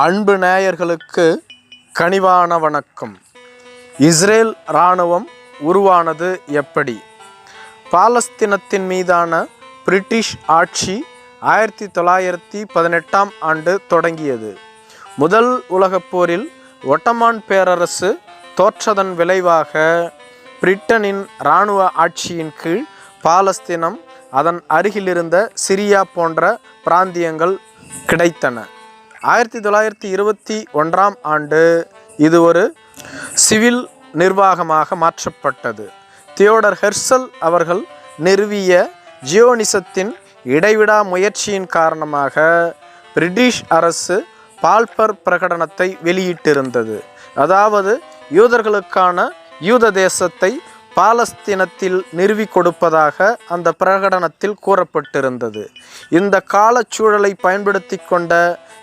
அன்பு நேயர்களுக்கு கனிவான வணக்கம். இஸ்ரேல் இராணுவம் உருவானது எப்படி? பாலஸ்தீனத்தின் மீதான பிரிட்டிஷ் ஆட்சி ஆயிரத்தி தொள்ளாயிரத்தி பதினெட்டாம் ஆண்டு தொடங்கியது. முதல் உலகப் போரில் ஒட்டமான் பேரரசு தோற்றதன் விளைவாக பிரிட்டனின் இராணுவ ஆட்சியின் கீழ் பாலஸ்தீனம் அதன் அருகிலிருந்த சிரியா போன்ற பிராந்தியங்கள் கிடைத்தன. ஆயிரத்தி தொள்ளாயிரத்தி இருபத்தி ஒன்றாம் ஆண்டு இது ஒரு சிவில் நிர்வாகமாக மாற்றப்பட்டது. தியோடர் ஹெர்சல் அவர்கள் நிறுவிய ஜியோனிசத்தின் இடைவிடா முயற்சியின் காரணமாக பிரிட்டிஷ் அரசு பால்பர் பிரகடனத்தை வெளியிட்டிருந்தது. அதாவது யூதர்களுக்கான யூத தேசத்தை பாலஸ்தீனத்தில் நிறுவி கொடுப்பதாக அந்த பிரகடனத்தில் கூறப்பட்டிருந்தது. இந்த காலச்சூழலை பயன்படுத்தி கொண்ட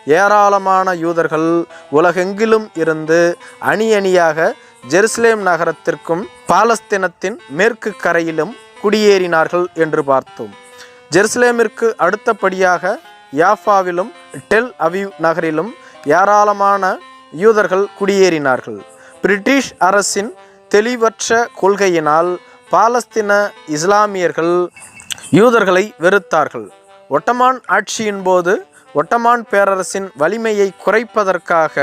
ஏராளமான யூதர்கள் உலகெங்கிலும் இருந்து அணி அணியாக ஜெருசலேம் நகரத்திற்கும் பாலஸ்தீனத்தின் மேற்கு கரையிலும் குடியேறினார்கள் என்று பார்த்தோம். ஜெருசலேமிற்கு அடுத்தபடியாக யாஃபாவிலும் டெல் அவிவ் நகரிலும் ஏராளமான யூதர்கள் குடியேறினார்கள். பிரிட்டிஷ் அரசின் தெளிவற்ற கொள்கையினால் பாலஸ்தீன இஸ்லாமியர்கள் யூதர்களை வெறுத்தார்கள். ஒட்டமான் ஆட்சியின் போது ஒட்டமான் பேரரசின் வலிமையை குறைப்பதற்காக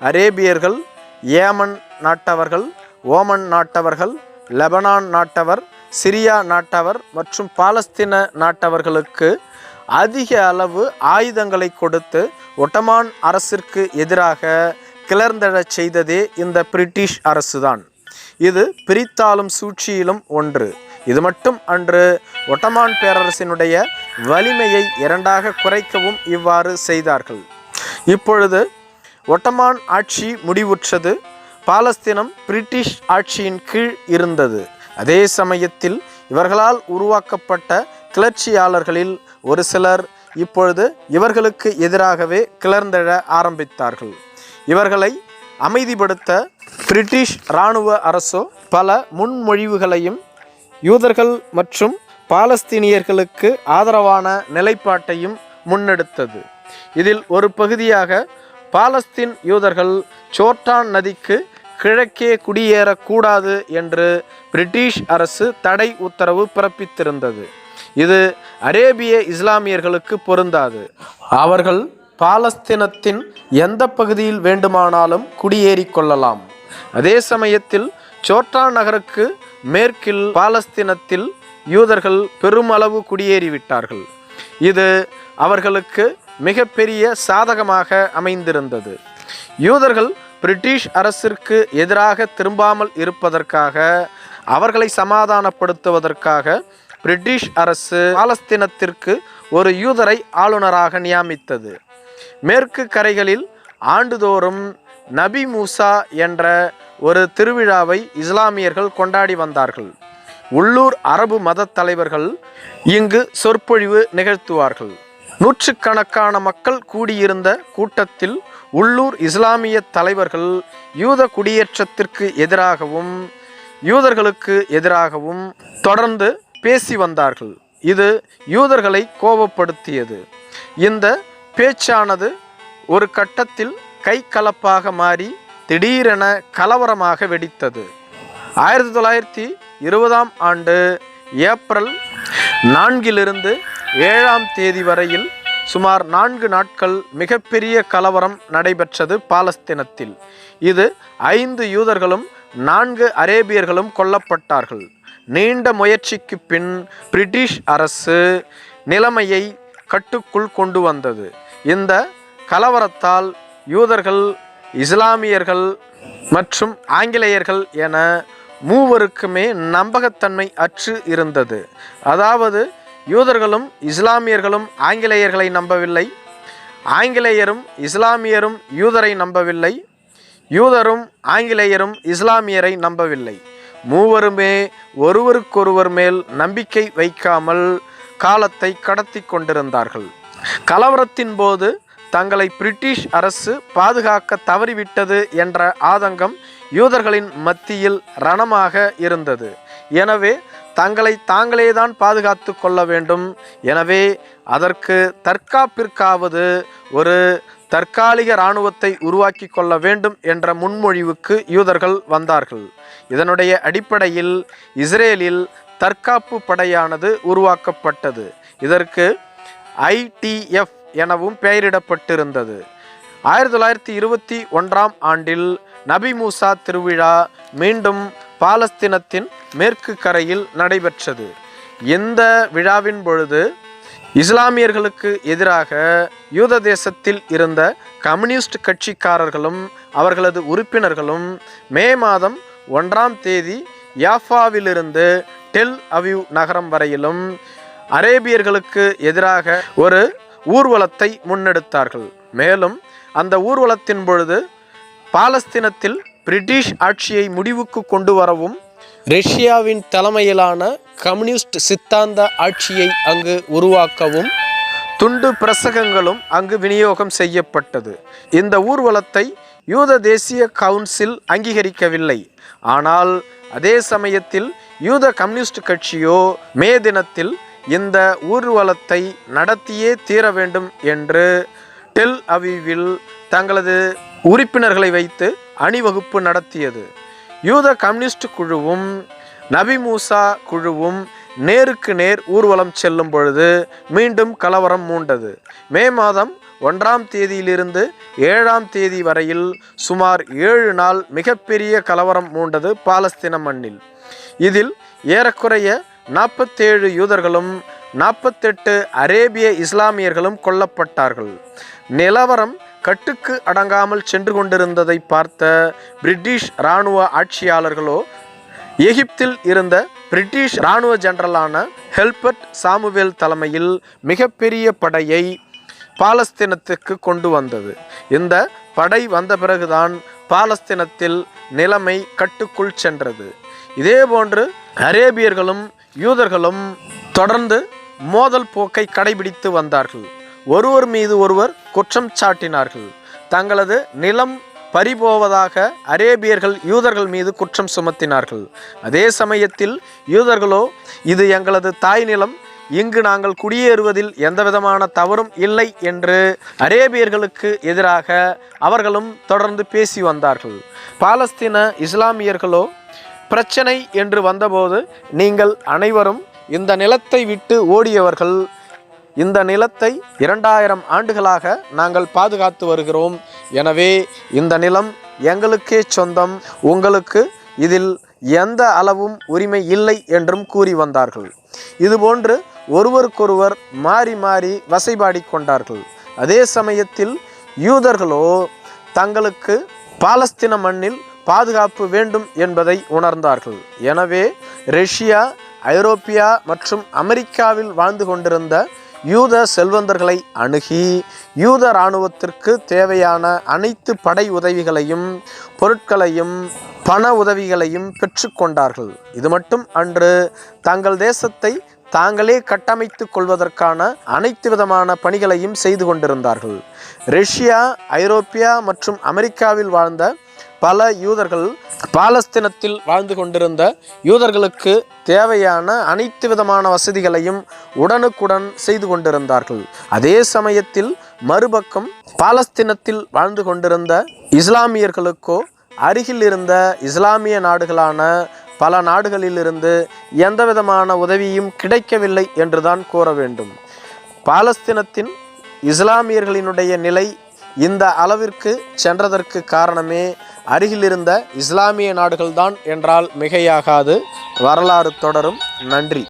அரேபியர்கள் ஏமன் நாட்டவர்கள் ஓமன் நாட்டவர்கள் லெபனான் நாட்டவர் சிரியா நாட்டவர் மற்றும் பாலஸ்தீன நாட்டவர்களுக்கு அதிக அளவு ஆயுதங்களை கொடுத்து ஒட்டமான் அரசிற்கு எதிராக கிளர்ந்தெழச் செய்ததே இந்த பிரிட்டிஷ் அரசுதான். இது பிரித்தாளும் சூழ்ச்சியிலும் ஒன்று. இது மட்டும் அன்று ஒட்டமான் பேரரசினுடைய வலிமையை இரண்டாக குறைக்கவும் இவ்வாறு செய்தார்கள். இப்பொழுது ஒட்டமான் ஆட்சி முடிவுற்றது. பாலஸ்தீனம் பிரிட்டிஷ் ஆட்சியின் கீழ் இருந்தது. அதே சமயத்தில் இவர்களால் உருவாக்கப்பட்ட கிளர்ச்சியாளர்களில் ஒரு சிலர் இப்பொழுது இவர்களுக்கு எதிராகவே கிளர்ந்தெழ ஆரம்பித்தார்கள். இவர்களை அமைதிப்படுத்த பிரிட்டிஷ் இராணுவ அரசோ பல முன்மொழிவுகளையும் யூதர்கள் மற்றும் பாலஸ்தீனியர்களுக்கு ஆதரவான நிலைப்பாட்டையும் முன்னெடுத்தது. இதில் ஒரு பகுதியாக பாலஸ்தீன் யூதர்கள் சோர்டான் நதிக்கு கிழக்கே குடியேறக்கூடாது என்று பிரிட்டிஷ் அரசு தடை உத்தரவு பிறப்பித்திருந்தது. இது அரேபிய இஸ்லாமியர்களுக்கு பொருந்தாது. அவர்கள் பாலஸ்தீனத்தின் எந்த பகுதியில் வேண்டுமானாலும் குடியேறிக்கொள்ளலாம் அதே சமயத்தில் சோர்டான் நகருக்கு மேற்கில் பாலஸ்தீனத்தில் யூதர்கள் பெருமளவு குடியேறிவிட்டார்கள். இது அவர்களுக்கு மிகப்பெரிய சாதகமாக அமைந்திருந்தது. யூதர்கள் பிரிட்டிஷ் அரசிற்கு எதிராக திரும்பாமல் இருப்பதற்காக அவர்களை சமாதானப்படுத்துவதற்காக பிரிட்டிஷ் அரசு பாலஸ்தீனத்திற்கு ஒரு யூதரை ஆளுநராக நியமித்தது. மேற்கு கரைகளில் ஆண்டுதோறும் நபி மூசா என்ற ஒரு திருவிழாவை இஸ்லாமியர்கள் கொண்டாடி வந்தார்கள். உள்ளூர் அரபு மத தலைவர்கள் இங்கு சொற்பொழிவு நிகழ்த்துவார்கள். நூற்றுக்கணக்கான மக்கள் கூடியிருந்த கூட்டத்தில் உள்ளூர் இஸ்லாமிய தலைவர்கள் யூத குடியேற்றத்திற்கு எதிராகவும் யூதர்களுக்கு எதிராகவும் தொடர்ந்து பேசி வந்தார்கள். இது யூதர்களை கோபப்படுத்தியது. இந்த பேச்சானது ஒரு கட்டத்தில் கை கலப்பாக மாறி திடீரென கலவரமாக வெடித்தது. ஆயிரத்தி தொள்ளாயிரத்தி இருபதாம் ஆண்டு ஏப்ரல் நான்கிலிருந்து ஏழாம் தேதி வரையில் சுமார் நான்கு நாட்கள் மிகப்பெரிய கலவரம் நடைபெற்றது பாலஸ்தீனத்தில். இது ஐந்து யூதர்களும் நான்கு அரேபியர்களும் கொல்லப்பட்டார்கள். நீண்ட முயற்சிக்கு பின் பிரிட்டிஷ் அரசு நிலைமையை கட்டுக்குள் கொண்டு வந்தது. இந்த கலவரத்தால் யூதர்கள் இஸ்லாமியர்கள் மற்றும் ஆங்கிலேயர்கள் என மூவருக்குமே நம்பகத்தன்மை அற்று இருந்தது. அதாவது யூதர்களும் இஸ்லாமியர்களும் ஆங்கிலேயர்களை நம்பவில்லை. ஆங்கிலேயரும் இஸ்லாமியரும் யூதரை நம்பவில்லை. யூதரும் ஆங்கிலேயரும் இஸ்லாமியரை நம்பவில்லை. மூவருமே ஒருவருக்கொருவர் மேல் நம்பிக்கை வைக்காமல் காலத்தை கடத்தி கொண்டிருந்தார்கள். கலவரத்தின் போது தங்களை பிரிட்டிஷ் அரசு பாதுகாக்க தவறிவிட்டது என்ற ஆதங்கம் யூதர்களின் மத்தியில் ரணமாக இருந்தது. எனவே தங்களை தாங்களே தான் பாதுகாத்து கொள்ள வேண்டும். எனவே அதற்கு தற்காப்பிற்காவது ஒரு தற்காலிக இராணுவத்தை உருவாக்கி கொள்ள வேண்டும் என்ற முன்மொழிவுக்கு யூதர்கள் வந்தார்கள். இதனுடைய அடிப்படையில் இஸ்ரேலில் தற்காப்பு படையானது உருவாக்கப்பட்டது. இதற்கு ஐடிஎஃப் எனவும் பெயரிடப்பட்டிருந்தது. ஆயிரத்தி தொள்ளாயிரத்தி இருபத்தி ஒன்றாம் ஆண்டில் நபி மூசா திருவிழா மீண்டும் பாலஸ்தீனத்தின் மேற்கு கரையில் நடைபெற்றது. இந்த விழாவின் பொழுது இஸ்லாமியர்களுக்கு எதிராக யூத தேசத்தில் இருந்த கம்யூனிஸ்ட் கட்சிக்காரர்களும் அவர்களது உறுப்பினர்களும் மே மாதம் ஒன்றாம் தேதி யாஃபாவிலிருந்து டெல் அவிவ் நகரம் வரையிலும் அரேபியர்களுக்கு எதிராக ஒரு ஊர்வலத்தை முன்னெடுத்தார்கள். மேலும் அந்த ஊர்வலத்தின் பொழுது பாலஸ்தீனத்தில் பிரிட்டிஷ் ஆட்சியை முடிவுக்கு கொண்டு வரவும் ரஷ்யாவின் தலைமையிலான கம்யூனிஸ்ட் சித்தாந்த ஆட்சியை அங்கு உருவாக்கவும் துண்டு பிரசகங்களும் அங்கு விநியோகம் செய்யப்பட்டது. இந்த ஊர்வலத்தை யூத தேசிய கவுன்சில் அங்கீகரிக்கவில்லை. ஆனால் அதே சமயத்தில் யூத கம்யூனிஸ்ட் கட்சியோ மே தினத்தில் இந்த ஊர்வலத்தை நடத்தியே தீர வேண்டும் என்று டெல் அவிவில் தங்களது உறுப்பினர்களை வைத்து அணிவகுப்பு நடத்தியது. யூத கம்யூனிஸ்ட் குழுவும் நபி மூசா குழுவும் நேருக்கு நேர் ஊர்வலம் செல்லும் பொழுது மீண்டும் கலவரம் மூண்டது. மே மாதம் ஒன்றாம் தேதியிலிருந்து ஏழாம் தேதி வரையில் சுமார் ஏழு நாள் மிகப்பெரிய கலவரம் மூண்டது பாலஸ்தீன மண்ணில். இதில் ஏறக்குறைய நாற்பத்தேழு யூதர்களும் நாற்பத்தெட்டு அரேபிய இஸ்லாமியர்களும் கொல்லப்பட்டார்கள். நிலவரம் கட்டுக்கு அடங்காமல் சென்று கொண்டிருந்ததை பார்த்த பிரிட்டிஷ் இராணுவ ஆட்சியாளர்களோ எகிப்தில் இருந்த பிரிட்டிஷ் இராணுவ ஜெனரலான ஹெல்பர்ட் சாமுவேல் தலைமையில் மிகப்பெரிய படையை பாலஸ்தீனத்துக்கு கொண்டு வந்தது. இந்த படை வந்த பிறகுதான் பாலஸ்தீனத்தில் நிலைமை கட்டுக்குள் சென்றது. இதேபோன்று அரேபியர்களும் யூதர்களும் தொடர்ந்து மோதல் போக்கை கடைபிடித்து வந்தார்கள். ஒருவர் மீது ஒருவர் குற்றம் சாட்டினார்கள். தங்களது நிலம் பறிபோவதாக அரேபியர்கள் யூதர்கள் மீது குற்றம் சுமத்தினார்கள். அதே சமயத்தில் யூதர்களோ இது எங்களது தாய் நிலம் இங்கு நாங்கள் குடியேறுவதில் எந்தவிதமான தவறும் இல்லை என்று அரேபியர்களுக்கு எதிராக அவர்களும் தொடர்ந்து பேசி வந்தார்கள். பாலஸ்தீன இஸ்லாமியர்களோ பிரச்சனை என்று வந்தபோது நீங்கள் அனைவரும் இந்த நிலத்தை விட்டு ஓடியவர்கள். இந்த நிலத்தை இரண்டாயிரம் ஆண்டுகளாக நாங்கள் பாதுகாத்து வருகிறோம். எனவே இந்த நிலம் எங்களுக்கே சொந்தம். உங்களுக்கு இதில் எந்த அளவும் உரிமை இல்லை என்றும் கூறி வந்தார்கள். இதுபோன்று ஒருவருக்கொருவர் மாறி மாறி வசைபாடி கொண்டார்கள். அதே சமயத்தில் யூதர்களோ தங்களுக்கு பாலஸ்தீன மண்ணில் பாதுகாப்பு வேண்டும் என்பதை உணர்ந்தார்கள். எனவே ரஷ்யா ஐரோப்பியா மற்றும் அமெரிக்காவில் வாழ்ந்து கொண்டிருந்த யூத செல்வந்தர்களை அணுகி யூத இராணுவத்திற்கு தேவையான அனைத்து படை உதவிகளையும் பொருட்களையும் பண உதவிகளையும் பெற்றுக்கொண்டார்கள் இது மட்டும் அன்று தங்கள் தேசத்தை தாங்களே கட்டமைத்துக் கொள்வதற்கான அனைத்து விதமான பணிகளையும் செய்து கொண்டிருந்தார்கள். ரஷ்யா ஐரோப்பியா மற்றும் அமெரிக்காவில் வாழ்ந்த பல யூதர்கள் பாலஸ்தீனத்தில் வாழ்ந்து கொண்டிருந்த யூதர்களுக்கு தேவையான அனைத்து விதமான வசதிகளையும் உடனுக்குடன் செய்து கொண்டிருந்தார்கள். அதே சமயத்தில் மறுபக்கம் பாலஸ்தீனத்தில் வாழ்ந்து கொண்டிருந்த இஸ்லாமியர்களுக்கோ அருகில் இருந்த இஸ்லாமிய நாடுகளான பல நாடுகளிலிருந்து எந்த விதமான உதவியும் கிடைக்கவில்லை என்றுதான் கூற வேண்டும். பாலஸ்தீனத்தின் இஸ்லாமியர்களினுடைய நிலை இந்த அளவிற்கு சென்றதற்கு காரணமே அருகிலிருந்த இஸ்லாமிய நாடுகள்தான் என்றால் மிகையாகாது. வரலாறு தொடரும். நன்றி.